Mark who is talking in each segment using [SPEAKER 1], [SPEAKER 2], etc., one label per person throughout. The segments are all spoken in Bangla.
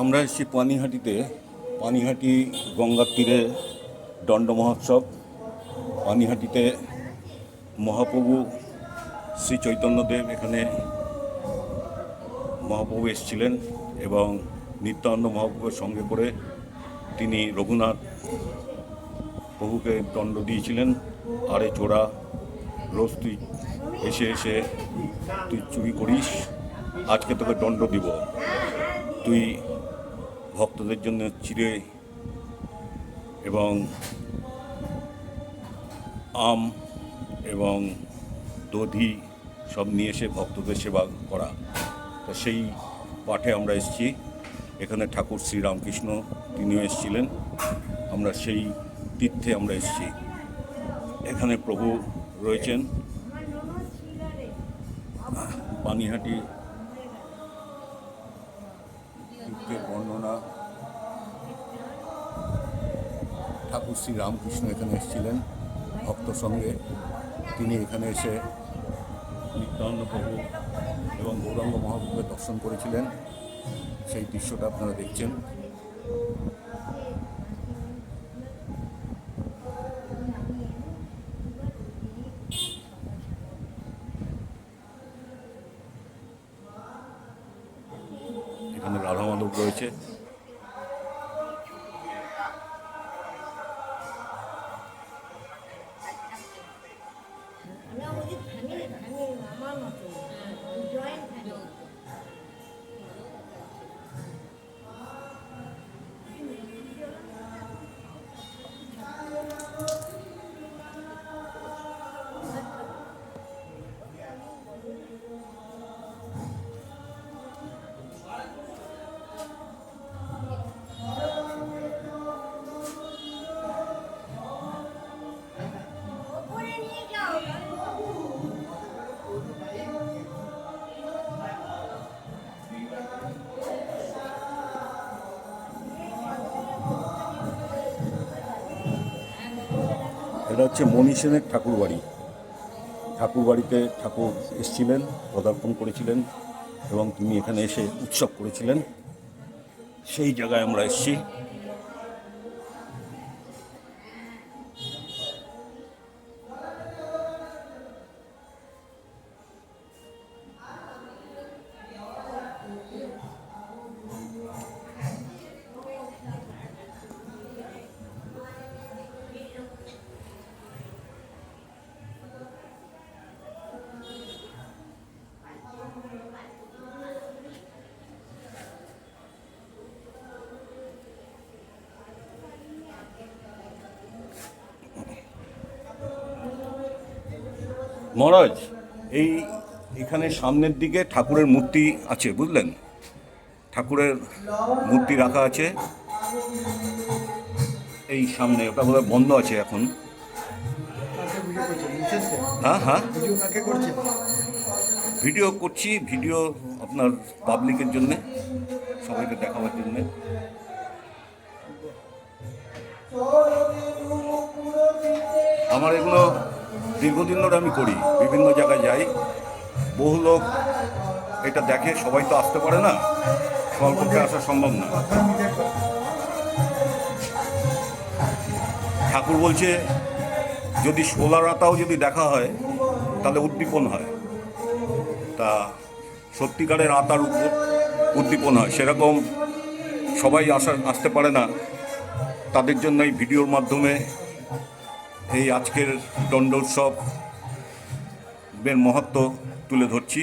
[SPEAKER 1] আমরা এসেছি পানিহাটিতে। পানিহাটি গঙ্গার তীরে দণ্ড মহোৎসব। পানিহাটিতে মহাপ্রভু শ্রী চৈতন্যদেব এখানে মহাপ্রভু এসেছিলেন এবং নিত্যানন্দ মহাপ্রভুর সঙ্গে করে তিনি রঘুনাথ প্রভুকে দণ্ড দিয়েছিলেন। আরে চোরা, রোজ তুই এসে এসে তুই চুরি করিস, আজকে তোকে দণ্ড দিব। তুই ভক্তদের জন্য চিড়ে এবং আম এবং দধি সব নিয়ে এসে ভক্তদের সেবা করা। তো সেই পাঠে আমরা এসেছি। এখানে ঠাকুর শ্রীরামকৃষ্ণ তিনিও এসেছিলেন। আমরা সেই তীর্থে আমরা এসেছি। এখানে প্রভু রয়েছেন। পানিহাটি তীর্থের বর্ণনা ঠাকুর শ্রী রামকৃষ্ণ এখানে এসেছিলেন ভক্ত সঙ্গে। তিনি এখানে এসে নিত্যানন্দ প্রভু এবং গৌরাঙ্গ মহাপ্রভুকে দর্শন করেছিলেন। সেই দৃশ্যটা আপনারা দেখছেন। এখানে রাধা মাধব রয়েছে। এটা হচ্ছে মণি সেনের ঠাকুর বাড়ি ঠাকুর বাড়িতে ঠাকুর এসেছিলেন, পদার্পণ করেছিলেন এবং তিনি এখানে এসে উৎসব করেছিলেন। সেই জায়গায় আমরা এসেছি। মহারাজ, এই এখানে সামনের দিকে ঠাকুরের মূর্তি আছে, বুঝলেন? ঠাকুরের মূর্তি রাখা আছে। এই সামনে, ওটা বোধহয় বন্ধ আছে এখন। হ্যাঁ হ্যাঁ।
[SPEAKER 2] ভিডিও
[SPEAKER 1] করছি, ভিডিও আপনার পাবলিকের জন্যে, সবাইকে দেখাবার জন্যে। আমার এগুলো দীর্ঘদিন ধরে আমি করি, বিভিন্ন জায়গায় যাই। বহু লোক এটা দেখে, সবাই তো আসতে পারে না, সবার পক্ষে আসা সম্ভব না। ঠাকুর বলছে, যদি সোলার আতাও যদি দেখা হয়, তাহলে উদ্দীপন হয়। তা সত্যিকারের আতার উপর উদ্দীপন হয়। সেরকম সবাই আসা, আসতে পারে না। তাদের জন্য এই ভিডিওর মাধ্যমে এই আজকের দণ্ড উৎসব এর মহত্ব তুলে ধরছি।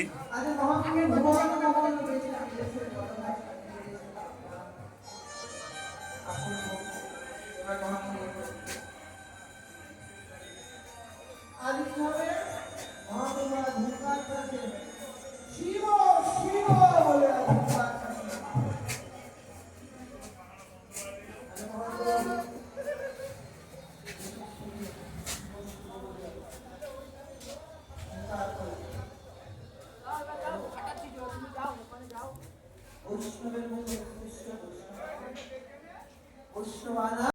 [SPEAKER 2] 我吃完了。